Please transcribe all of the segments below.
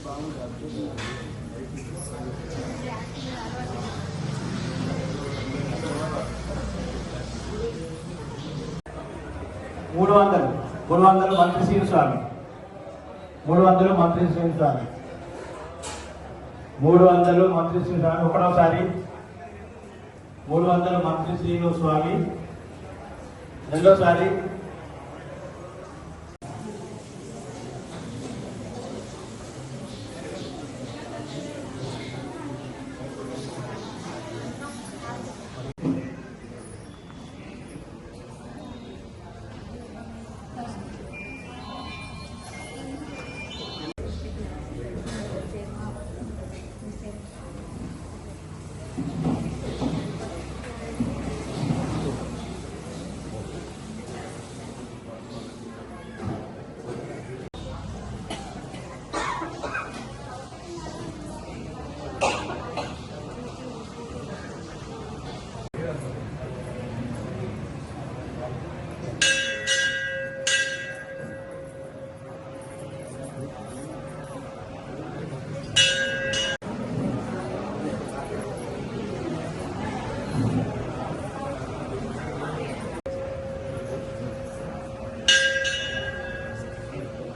మూడు వందలు మూడు వందలు మంత్రి శ్రీ స్వామి. మూడు వందలు మంత్రి శ్రీ స్వామి. మూడు వందలు మంత్రి శ్రీ స్వామి. ఒకటోసారి. మూడు వందలు మంత్రి శ్రీను స్వామి. రెండోసారి.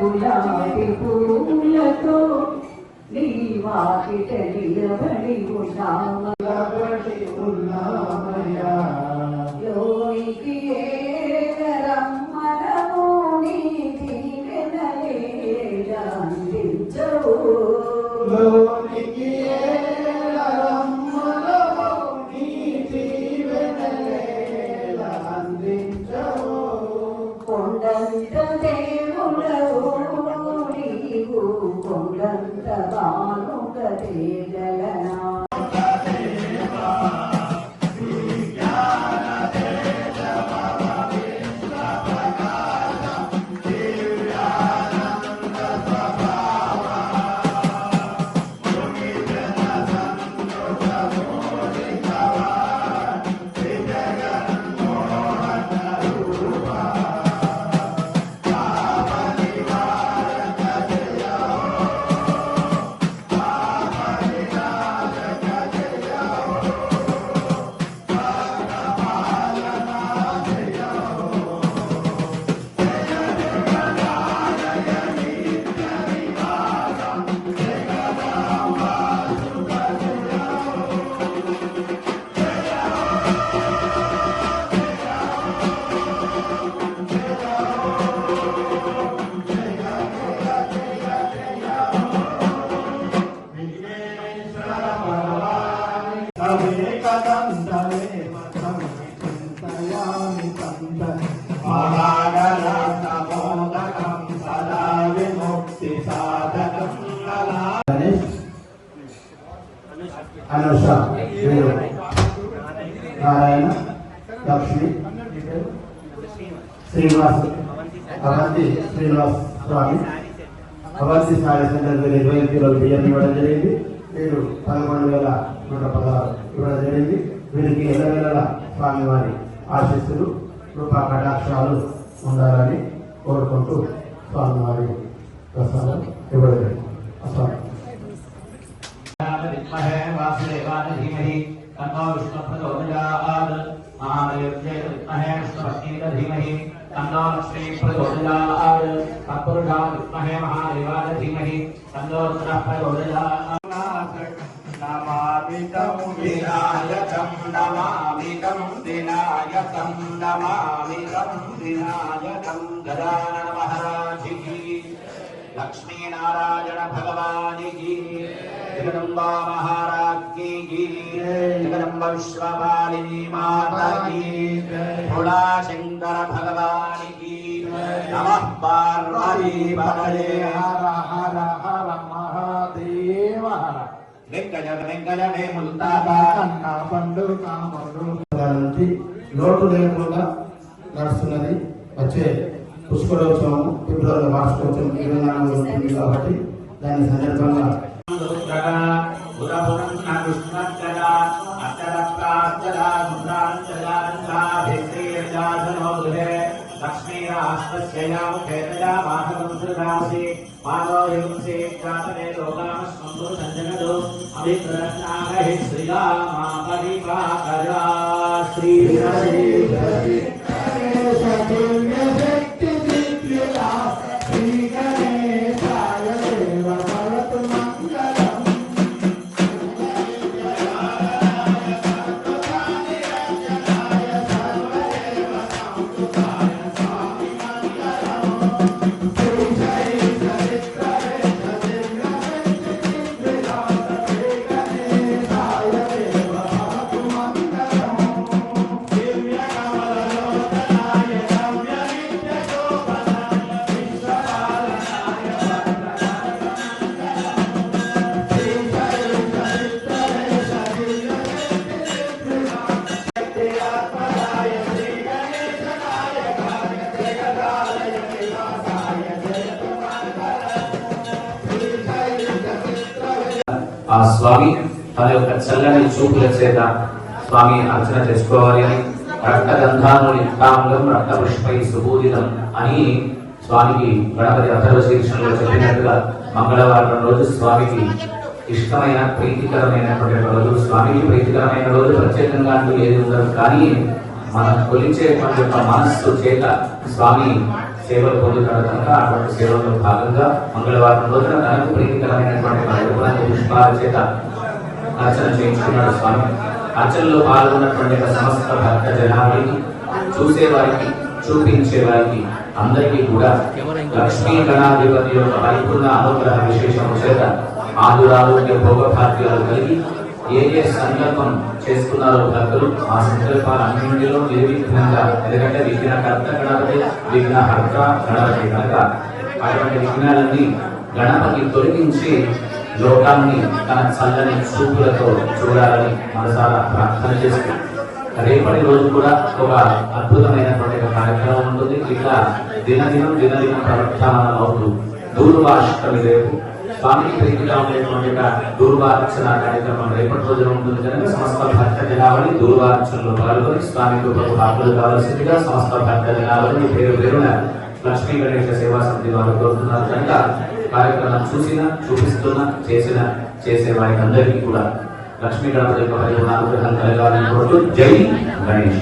గులాబీ పూలతో నీ వాకిట నిలబడి ఉన్నామయ్యా. quality, then Anusha Narayana Lakshmi Srinivas Avanti Srinivas Swami Avanti Sai centre ఇరవై కిలోలు బియ్యం ఇవ్వడం జరిగింది మీరు పదకొండు వేల నూట పదహారు ఇవ్వడం జరిగింది వీరికి ఎల్లవేళల స్వామివారి ఆశీస్సులు కృపా కటాక్షాలు ఉండాలని ಕೋರಿಕೊಂಡು ಸಾಲು ಮಾಡಿ ಪ್ರಸಾದ ಇರಬೇಕು ಅಸಾರ ವಿದ್ಮಹೇ ವಾಸುದೇವಾನ ಧೀಮಹಿ ತನ್ನೋ ವಿಷ್ಣು ಪ್ರಚೋದಯಾತ್ ಮಹಾದೇವ್ಯೇ ವಿದ್ಮಹೇ ವಿಷ್ಣುಪತ್ನೀತ ಧೀಮಹಿ तन्नो लक्ष्मी प्रचोदयात् तत्पुरुषा विद्महे महादेवाय धीमहि तन्नो रुद्रः प्रचोदयात् नामादितं विनायकं नमः వినాయకం నమామిదం వినాయకం గదానన మహారాజికి లక్ష్మీనారాయణ భగవానికి జగదంబ మహారాజ్కి జగదంబ విశ్వపాలిని మాతకి. భుళాశంకర భగవానికి నమ పార్వతీ భగవే హర హర హర మహాదేవ. హర నుంచి లోటు లేకుండా నడుస్తున్నది వచ్చే పుష్కరోత్సవం ఫిబ్రవరి వార్షికోత్సవం తెలంగాణలో ఉంటుంది కాబట్టి దాని సందర్భంగా ఆ చల్లని చూపుల చేత స్వామి అర్చన చేసుకోవాలి అని రక్తగంధాను యుక్తాంగం రక్త పుష్పై సుబూదితం అని స్వామికి గణపతి అథర్వ శీర్షంలో చెప్పినట్టుగా మంగళవారం రోజు స్వామికి ఇష్టమైన ప్రీతికరమైనటువంటి రోజు. స్వామికి ప్రీతికరమైన రోజు ప్రత్యేకంగా అంటూ ఏది ఉండదు. కానీ మనం కొలిచేటువంటి యొక్క మనస్సు చేత స్వామి సేవలు పొందుతాడు. కనుక అటువంటి సేవల్లో భాగంగా మంగళవారం రోజున తనకు ప్రీతికరమైనటువంటి మరొక పుష్పాల చేత అర్చన చేయించుకున్నాడు స్వామి. అర్చనలో పాల్గొన్నటువంటి సమస్త భక్త జనానికి చూసేవారికి చూపించేవారికి అందరికీ కూడా లక్ష్మీ గణాధిపతి యొక్క పరిపూర్ణ అనుగ్రహ విశేషం చేత ఆదురారోగ్య భోగభాగ్యాలు కలిగి ఏ ఏ సంకల్పం చేసుకున్నారో భక్తులు ఆ సంకల్పాలన్నింటిలో నిర్విఘ్నంగా ఎందుకంటే విఘ్నకర్త గణపతి విఘ్నహర్త గణపతి కనుక అటువంటి విఘ్నాలన్నీ గణపతి తొలగించి లోకాన్ని తన చల్లని చూపులతో చూడాలని మనసారా ప్రార్థన చేస్తూ రేపటి రోజు కూడా ఒక అద్భుతమైనటువంటి ఒక కార్యక్రమం ఉంటుంది. ఇట్లా దినదినం దినదినం ప్రవర్తన అవుతూ దూరభాషలు రేపు స్వామి ప్రీతిగా ఉండేటువంటి దూర్వార్చన కార్యక్రమం రేపటి రోజున ఉంటుంది కనుక సమస్త భక్త జనావళి దూర్వార్చనలో పాల్గొని స్వామి కృపకు హాజరు కావాల్సిందిగా సమస్త భక్త జనావళి పేరు పేరున లక్ష్మీ గణేష సేవా సమితి వారు కోరుతున్నారు. కనుక కార్యక్రమం చూసిన చూపిస్తున్న చేసిన చేసే వారికి అందరికీ కూడా లక్ష్మీ గణపతి యొక్క పరిపూర్ణ అనుగ్రహం కలగాలని కోరుతూ జై గణేష.